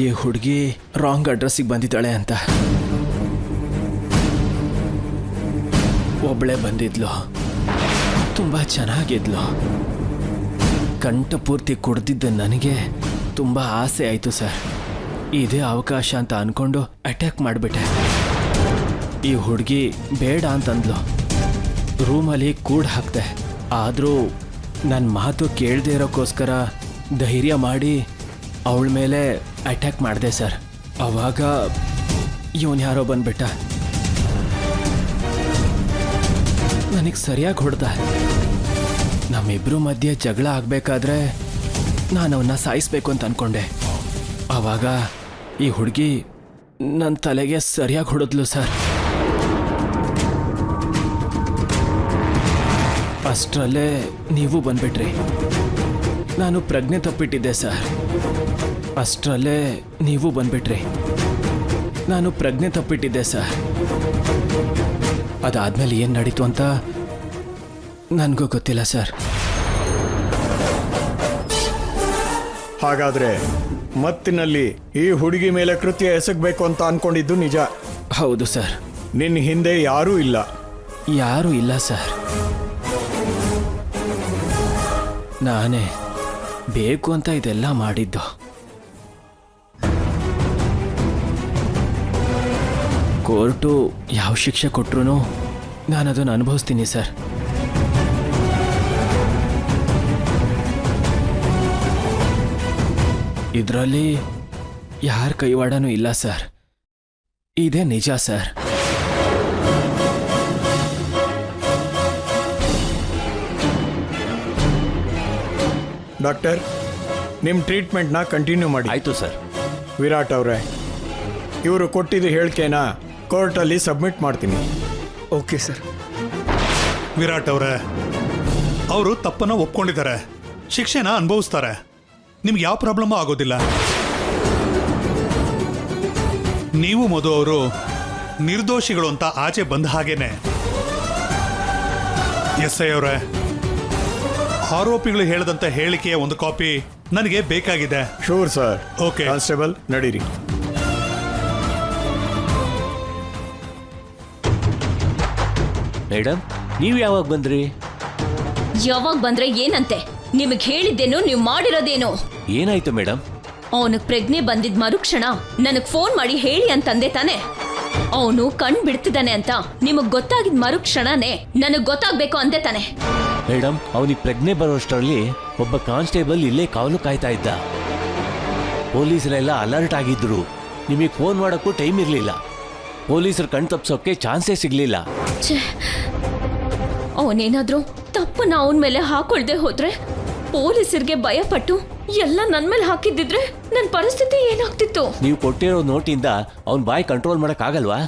ಈ ಹುಡುಗಿ ರಾಂಗ್ ಅಡ್ರೆಸ್ಸಿಗೆ ಬಂದಿದ್ದಾಳೆ ಅಂತ. ಒಬ್ಬಳೆ ಬಂದಿದ್ಲು. ತುಂಬ ಚೆನ್ನಾಗಿದ್ಲು. ಕಂಠಪೂರ್ತಿ ಕುಡ್ದಿದ್ದ ನನಗೆ ತುಂಬ ಆಸೆ ಆಯಿತು ಸರ್. ಇದೇ ಅವಕಾಶ ಅಂತ ಅನ್ಕೊಂಡು ಅಟ್ಯಾಕ್ ಮಾಡಿಬಿಟ್ಟೆ. ಈ ಹುಡುಗಿ ಬೇಡ ಅಂತಂದ್ಲು. ರೂಮಲ್ಲಿ ಕೂಡ್ ಹಾಕ್ದೆ. ಆದರೂ ನನ್ನ ಮಾತು ಕೇಳದೆ ಇರೋಕ್ಕೋಸ್ಕರ ಧೈರ್ಯ ಮಾಡಿ ಅವಳ ಮೇಲೆ ಅಟ್ಯಾಕ್ ಮಾಡಿದೆ ಸರ್ ಅವಾಗ ಇವನು ಯಾರೋ ಬಂದ್ಬಿಟ್ಟ. ನನಗೆ ಸರಿಯಾಗಿ ಹೊಡೆದ. ನಮ್ಮಿಬ್ರು ಮಧ್ಯೆ ಜಗಳ ಆಗಬೇಕಾದ್ರೆ ನಾನು ಅವನ್ನ ಸಾಯಿಸ್ಬೇಕು ಅಂತ ಅಂದ್ಕೊಂಡೆ ಆವಾಗ ಈ ಹುಡುಗಿ ನನ್ನ ತಲೆಗೆ ಸರಿಯಾಗಿ ಹೊಡೆದ್ಲು ಸರ್ ಅಷ್ಟರಲ್ಲೇ ನೀವು ಬಂದ್ಬಿಟ್ರಿ. ನಾನು ಪ್ರಜ್ಞೆ ತಪ್ಪಿಟ್ಟಿದ್ದೆ ಸರ್ ಅಷ್ಟರಲ್ಲೇ ನೀವು ಬಂದ್ಬಿಟ್ರಿ. ನಾನು ಪ್ರಜ್ಞೆ ತಪ್ಪಿಟ್ಟಿದ್ದೆ ಸರ್. ಅದಾದ್ಮೇಲೆ ಏನು ನಡೀತು ಅಂತ ನನಗೂ ಗೊತ್ತಿಲ್ಲ ಸರ್. ಹಾಗಾದ್ರೆ ಮತ್ತಿನಲ್ಲಿ ಈ ಹುಡುಗಿ ಮೇಲೆ ಕೃತ್ಯ ಎಸಗಬೇಕು ಅಂತ ಅನ್ಕೊಂಡಿದ್ದು ನಿಜ? ಹೌದು ಸರ್. ನಿನ್ನ ಹಿಂದೆ ಯಾರೂ ಇಲ್ಲ. ಯಾರೂ ಇಲ್ಲ ಸರ್. ನಾನೇ ಬೇಕು ಅಂತ ಇದೆಲ್ಲ ಮಾಡಿದ್ದು. ಕೋರ್ಟು ಯಾವ ಶಿಕ್ಷೆ ಕೊಟ್ರೂ ನಾನು ಅದನ್ನು ಅನುಭವಿಸ್ತೀನಿ ಸರ್. ಇದರಲ್ಲಿ ಯಾರ ಕೈವಾಡನೂ ಇಲ್ಲ ಸರ್. ಇದೇ ನಿಜ ಸರ್. ಡಾಕ್ಟರ್ ನಿಮ್ಮ ಟ್ರೀಟ್ಮೆಂಟ್ನ ಕಂಟಿನ್ಯೂ ಮಾಡಿ. ಆಯಿತು ಸರ್. ವಿರಾಟ್ ಅವರೇ ಇವರು ಕೊಟ್ಟಿದ್ದು ಹೇಳಿಕೆನ ಕೋರ್ಟಲ್ಲಿ ಸಬ್ಮಿಟ್ ಮಾಡ್ತೀನಿ. Okay sir. ವಿರಾಟ್ ಅವರೇ ಅವರು ತಪ್ಪನ್ನ ಒಪ್ಕೊಂಡಿದ್ದಾರೆ. ಶಿಕ್ಷೆನ ಅನುಭವಿಸ್ತಾರೆ. ನಿಮ್ಗೆ ಯಾವ ಪ್ರಾಬ್ಲಮ್ ಆಗೋದಿಲ್ಲ. ನೀವು ಮಧು ಅವರು ನಿರ್ದೋಷಿಗಳು ಅಂತ ಆಚೆ ಬಂದ ಹಾಗೇನೆ. ಎಸ್ ಐ ಅವರೇ ಆರೋಪಿಗಳು ಹೇಳದಂತ ಹೇಳಿಕೆಯ ಒಂದು ಕಾಪಿ ನನಗೆ ಬೇಕಾಗಿದೆ. ಶೂರ್ ಸರ್ ಓಕೆ ಕಾನ್ಸ್ಟೇಬಲ್ ನಡೀರಿ. ಮೇಡಮ್ ನೀವು ಯಾವಾಗ ಬಂದ್ರಿ? ಯಾವಾಗ ಬಂದ್ರೆ ಏನಂತೆ? ನಿಮಗ್ ಹೇಳಿದ್ದೇನು ನೀವು ಮಾಡಿರೋದೇನು? ಏನಾಯ್ತು ಮೇಡಮ್ ಅವನಿಗೆ ಪ್ರಜ್ಞೆ ಬಂದಿದ್ ಮರುಕ್ಷಣ ನನಗ್ ಫೋನ್ ಮಾಡಿ ಹೇಳಿ ಅಂತಂದೆ ತಾನೆ. ಅವನು ಕಣ್ ಬಿಡ್ತಿದ್ದಾನೆ ಅಂತ ನಿಮಗ್ ಗೊತ್ತಾಗಿದ್ ಮರುಕ್ಷಣನೇ ನನಗ್ ಗೊತ್ತಾಗ್ಬೇಕು ಅಂದೆ ತಾನೆ. ಮೇಡಮ್ ಅವನಿಗೆ ಪ್ರಜ್ಞೆ ಬರೋಷ್ಟರಲ್ಲಿ ಒಬ್ಬ ಕಾನ್ಸ್ಟೇಬಲ್ ಇಲ್ಲೇ ಕಾವಲು ಕಾಯ್ತಾ ಇದ್ದ. ಪೊಲೀಸರೆಲ್ಲ ಅಲರ್ಟ್ ಆಗಿದ್ರು. ನಿಮಗೆ ಫೋನ್ ಮಾಡೋಕ್ಕೂ ಟೈಮ್ ಇರಲಿಲ್ಲ. ಪೊಲೀಸರು ಕಣ್ ತಪ್ಸೋಕ್ಕೆ ಚಾನ್ಸೇ ಸಿಗ್ಲಿಲ್ಲ. ಅವನೇನಾದ್ರೂ ತಪ್ಪನ್ನ ಅವನ ಮೇಲೆ ಹಾಕೊಳ್ದೆ ಹೋದ್ರೆ? ಪೊಲೀಸರಿಗೆ ಭಯಪಟ್ಟು ಎಲ್ಲ ನನ್ ಮೇಲೆ ಹಾಕಿದ್ದಿದ್ರೆ ನನ್ ಪರಿಸ್ಥಿತಿ ಏನಾಗ್ತಿತ್ತು? ನೀವು ಕೊಟ್ಟಿರೋ ನೋಟಿಂದ ಅವ್ನ ಬಾಯಿ ಕಂಟ್ರೋಲ್ ಆಗಲ್ವಾ